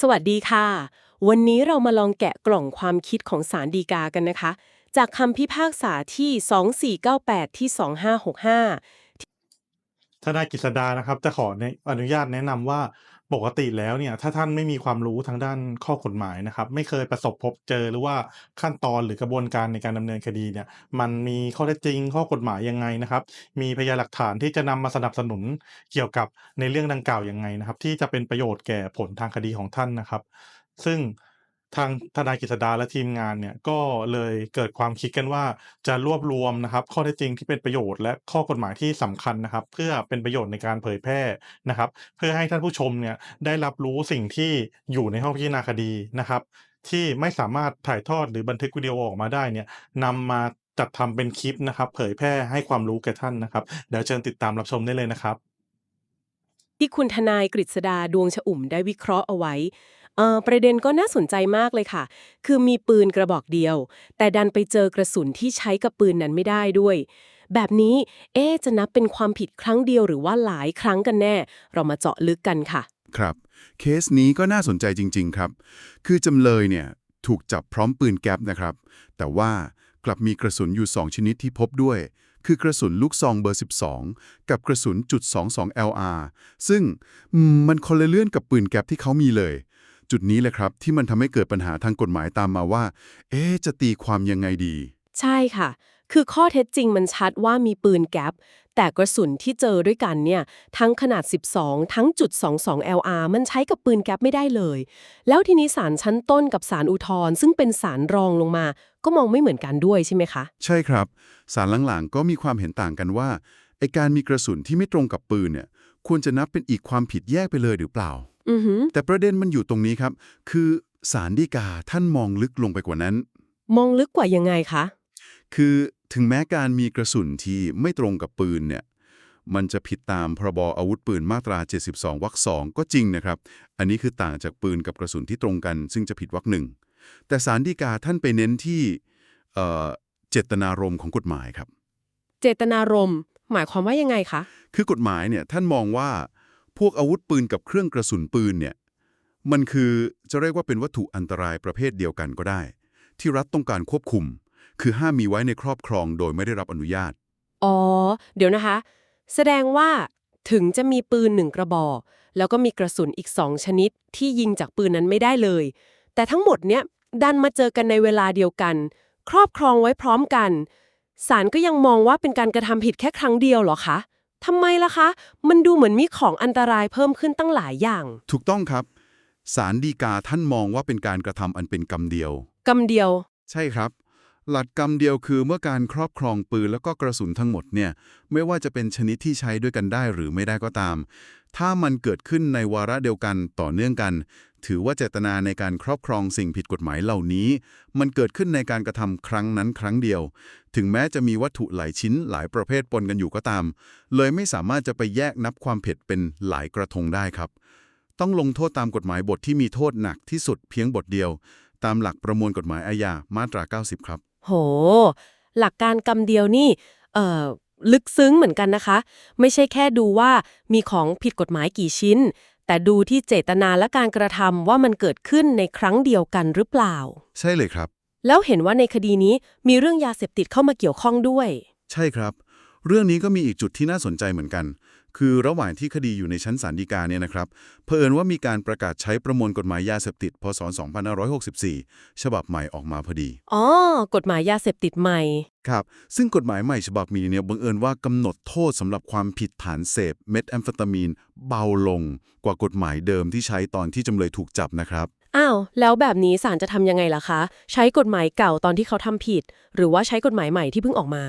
สวัสดีค่ะ วันนี้เรามาลองแกะกล่องความคิดของสารดีกากันนะคะ จากคำพิพากษาที่ 2498 ที่ 2565ทนายกฤษดานะครับ จะขอในอนุญาตแนะนำว่า ปกติแล้วเนี่ยถ้าท่านไม่มีความรู้ทางด้านข้อกฎหมายนะครับ ไม่เคยประสบพบเจอหรือว่าขั้นตอนหรือกระบวนการในการดำเนินคดีเนี่ยมันมีข้อเท็จจริงข้อกฎหมายยังไงนะครับ มีพยานหลักฐานที่จะนำมาสนับสนุนเกี่ยวกับในเรื่องดังกล่าวยังไงนะครับ ที่จะเป็นประโยชน์แก่ผลทางคดีของท่านนะครับ ซึ่ง ทางทนายกฤษดาและทีมงานเนี่ยก็เลยเกิดความคิดกันว่าจะรวบรวมนะครับ ข้อเท็จจริงที่เป็นประโยชน์และข้อกฎหมายที่สำคัญนะครับ เพื่อเป็นประโยชน์ในการเผยแพร่นะครับ เพื่อให้ท่านผู้ชมเนี่ยได้รับรู้สิ่งที่อยู่ในห้องพิจารณาคดีนะครับ ที่ไม่สามารถถ่ายทอดหรือบันทึกวิดีโอออกมาได้เนี่ยนำมาจัดทำเป็นคลิปนะครับ เผยแพร่ให้ความรู้แก่ท่านนะครับเดี๋ยวเชิญติดตามรับชมได้เลยนะครับที่คุณทนายกฤษดาดวงฉอุ่มได้วิเคราะห์เอาไว้ เออประเด็นก็น่าสนใจมากเลยค่ะ คือมีปืนกระบอกเดียว แต่ดันไปเจอกระสุนที่ใช้กับปืนนั้นไม่ได้ด้วย แบบนี้ เอ๊จะนับเป็นความผิดครั้งเดียวหรือว่าหลายครั้งกันแน่ เรามาเจาะลึกกันค่ะ ครับ เคสนี้ก็น่าสนใจจริง ๆ ครับ คือจำเลยเนี่ยถูกจับพร้อมปืนแก๊ปนะครับ แต่ว่ากลับมีกระสุนอยู่ 2 ชนิดที่พบด้วย คือกระสุนลูกซองเบอร์ 12 กับกระสุนจุด22 LR ซึ่งมมันคนละเลื่อนกับปืนแก๊ปที่เขามีเลย จุดนี้แหละครับ ที่มันทำให้เกิดปัญหาทางกฎหมายตามมาว่า เอ๊ะจะตีความยังไงดี ใช่ค่ะ คือข้อเท็จจริงมันชัดว่ามีปืนแก๊ปแต่กระสุนที่เจอด้วยกันเนี่ย ทั้งขนาด 12 ทั้งจุด 22 LR มันใช้กับปืนแก๊ปไม่ได้เลย แล้วทีนี้ศาลชั้นต้นกับศาลอุทธรณ์ซึ่งเป็นศาลรองลงมา ก็มองไม่เหมือนกันด้วยใช่ไหมคะ ใช่ครับสารหลังๆ ก็มีความเห็นต่างกันว่าไอการมีกระสุนที่ไม่ตรงกับปืนเนี่ยควรจะนับเป็นอีกความผิดแยกไปเลยหรือเปล่าอือหือ แต่ประเด็นมันอยู่ตรงนี้ครับ คือสารดีกาท่านมองลึกลงไปกว่านั้น มองลึกกว่ายังไงคะ คือถึงแม้การมีกระสุนที่ไม่ตรงกับปืนเนี่ย มันจะผิดตามพรบอาวุธปืนมาตรา 72วรรคสองก็จริงนะครับ อันนี้คือต่างจากปืนกับกระสุนที่ตรงกัน ซึ่งจะผิดวรรคหนึ่งแต่สารดีกาท่านไปเน้นที่เอ่อเจตนารมณ์ของกฎหมายครับ เจตนารมณ์หมายความว่ายังไงคะ คือกฎหมายเนี่ยท่านมองว่า พวกอาวุธปืนกับเครื่องกระสุนปืนเนี่ย มันคือจะเรียกว่าเป็นวัตถุอันตรายประเภทเดียวกันก็ได้ ที่รัฐต้องการควบคุม คือห้ามมีไว้ในครอบครองโดยไม่ได้รับอนุญาต อ๋อ เดี๋ยวนะคะ แสดงว่าถึงจะมีปืนหนึ่งกระบอกแล้วก็มีกระสุนอีกสองชนิดที่ยิงจากปืนนั้นไม่ได้เลย แต่ทั้งหมดเนี้ยดันมาเจอกันในเวลาเดียวกัน ครอบครองไว้พร้อมกันศาลก็ยังมองว่าเป็นการกระทำผิดแค่ครั้งเดียวเหรอคะ ทำไมล่ะคะ มันดูเหมือนมีของอันตรายเพิ่มขึ้นตั้งหลายอย่าง ถูกต้องครับ สารดีกาท่านมองว่าเป็นการกระทำอันเป็นกรรมเดียวกำเดียว ใช่ครับ หลักกรรมเดียวคือเมื่อการครอบครองปืนแล้วก็กระสุนทั้งหมดเนี่ยไม่ว่าจะเป็นชนิดที่ใช้ด้วยกันได้หรือไม่ได้ก็ตาม ถ้ามันเกิดขึ้นในวาระเดียวกันต่อเนื่องกัน ถือว่าเจตนาในการครอบครองสิ่งผิดกฎหมายเหล่านี้ มันเกิดขึ้นในการกระทำครั้งนั้นครั้งเดียว ถึงแม้จะมีวัตถุหลายชิ้นหลายประเภทปนกันอยู่ก็ตาม เลยไม่สามารถจะไปแยกนับความผิดเป็นหลายกระทงได้ครับ ต้องลงโทษตามกฎหมายบทที่มีโทษหนักที่สุดเพียงบทเดียว ตามหลักประมวลกฎหมายอาญามาตรา 90 ครับ โห หลักการกำเดียวนี่เอ่อลึกซึ้งเหมือนกันนะคะ ไม่ใช่แค่ดูว่ามีของผิดกฎหมายกี่ชิ้น แต่ดูที่เจตนาและการกระทำว่ามันเกิดขึ้นในครั้งเดียวกันหรือเปล่า ใช่เลยครับ แล้วเห็นว่าในคดีนี้มีเรื่องยาเสพติดเข้ามาเกี่ยวข้องด้วย ใช่ครับ เรื่องนี้ก็มีอีกจุดที่น่าสนใจเหมือนกัน คือระหว่างที่คดีอยู่ในชั้นศาลฎีกาเนี่ยนะครับเผอิญว่ามีการประกาศใช้ประมวลกฎหมายยาเสพติดพศ 2564 ฉบับใหม่ออกมาพอดี อ๋อกฎหมายยาเสพติดใหม่ ครับ ซึ่งกฎหมายใหม่ฉบับมีเนี่ยบังเอิญว่ากำหนดโทษสำหรับความผิดฐานเสพเม็ดแอมเฟตามีนเบาลงกว่ากฎหมายเดิมที่ใช้ตอนที่จำเลยถูกจับนะครับอ้าวแล้วแบบนี้ศาลจะทำยังไงล่ะคะ ใช้กฎหมายเก่าตอนที่เขาทำผิด หรือว่าใช้กฎหมายใหม่ที่เพิ่งออกมา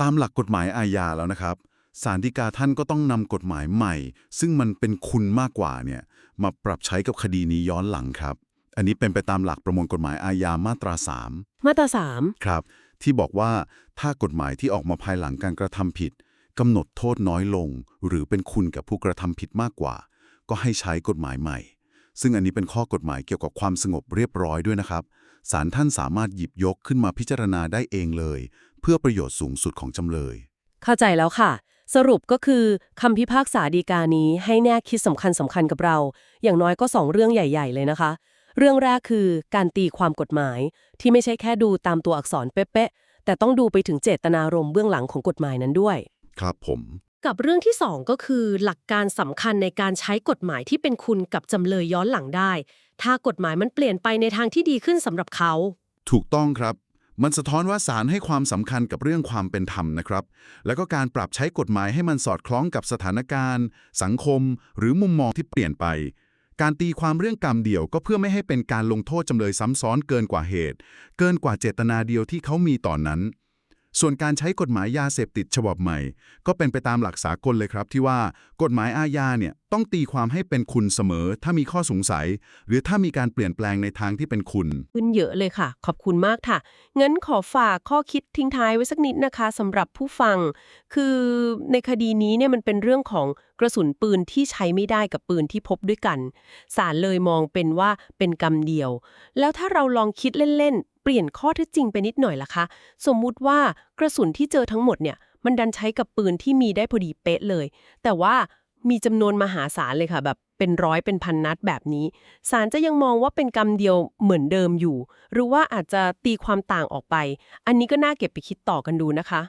ตามหลักกฎหมายอาญาแล้วนะครับ ศาลฎีกาท่านก็ต้องนำกฎหมายใหม่ ซึ่งมันเป็นคุณมากกว่าเนี่ยมาปรับใช้กับคดีนี้ย้อนหลังครับ อันนี้เป็นไปตามหลักประมวลกฎหมายอาญามาตรา 3 มาตราสามครับ ที่บอกว่าถ้ากฎหมายที่ออกมาภายหลังการกระทำผิดกำหนดโทษน้อยลง หรือเป็นคุณกับผู้กระทำผิดมากกว่า ก็ให้ใช้กฎหมายใหม่ ซึ่งอันนี้เป็นข้อกฎหมายเกี่ยวกับความสงบเรียบร้อยด้วยนะครับศาลท่านสามารถหยิบยกขึ้นมาพิจารณาได้เองเลย เพื่อประโยชน์สูงสุดของจำเลย เข้าใจแล้วค่ะ สรุปก็คือคำพิพากษาดีกานี้ให้แน่คิดสำคัญสำคัญกับเรา อย่างน้อยก็สองเรื่องใหญ่ ๆ เลยนะคะ เรื่องแรกคือการตีความกฎหมาย ที่ไม่ใช่แค่ดูตามตัวอักษรเป๊ะๆแต่ต้องดูไปถึงเจตนารมณ์เบื้องหลังของกฎหมายนั้นด้วย ครับผม กับเรื่องที่ 2 ก็คือ หลักการสำคัญในการใช้กฎหมายที่เป็นคุณกับจำเลยย้อนหลังได้ ถ้ากฎหมายมันเปลี่ยนไปในทางที่ดีขึ้นสำหรับเขา ถูกต้องครับ มันสะท้อนว่าศาลให้ความสำคัญกับเรื่องความเป็นธรรมนะครับ แล้วก็การปรับใช้กฎหมายให้มันสอดคล้องกับสถานการณ์ สังคม หรือมุมมองที่เปลี่ยนไป การตีความเรื่องกรรมเดี่ยวก็เพื่อไม่ให้เป็นการลงโทษจำเลยซ้ำซ้อนเกินกว่าเหตุ เกินกว่าเจตนาเดียวที่เขามีต่อนนั้น ส่วนการใช้กฎหมายยาเสพติดฉบับใหม่ ก็เป็นไปตามหลักสากลเลยครับที่ว่ากฎหมายอาญาเนี่ยต้องตีความให้เป็นคุณเสมอ ถ้ามีข้อสงสัย หรือถ้ามีการเปลี่ยนแปลงในทางที่เป็นคุณ ขึ้นเยอะเลยค่ะ ขอบคุณมากค่ะ งั้นขอฝากข้อคิดทิ้งท้ายไว้สักนิดนะคะสำหรับผู้ฟัง คือในคดีนี้เนี่ยมันเป็นเรื่องของกระสุนปืนที่ใช้ไม่ได้กับปืนที่พบด้วยกันศาลเลยมองเป็นว่าเป็นกรรมเดียว แล้วถ้าเราลองคิดเล่นๆ เปลี่ยนข้อเท็จจริงไปนิดหน่อยล่ะคะ สมมุติว่ากระสุนที่เจอทั้งหมดเนี่ย มันดันใช้กับปืนที่มีได้พอดีเป๊ะเลย แต่ว่ามีจำนวนมหาศาลเลยค่ะ แบบเป็นร้อยเป็นพันนัดแบบนี้ศาลจะยังมองว่าเป็นกรรมเดียวเหมือนเดิมอยู่ หรือว่าอาจจะตีความต่างออกไป อันนี้ก็น่าเก็บไปคิดต่อกันดูนะคะ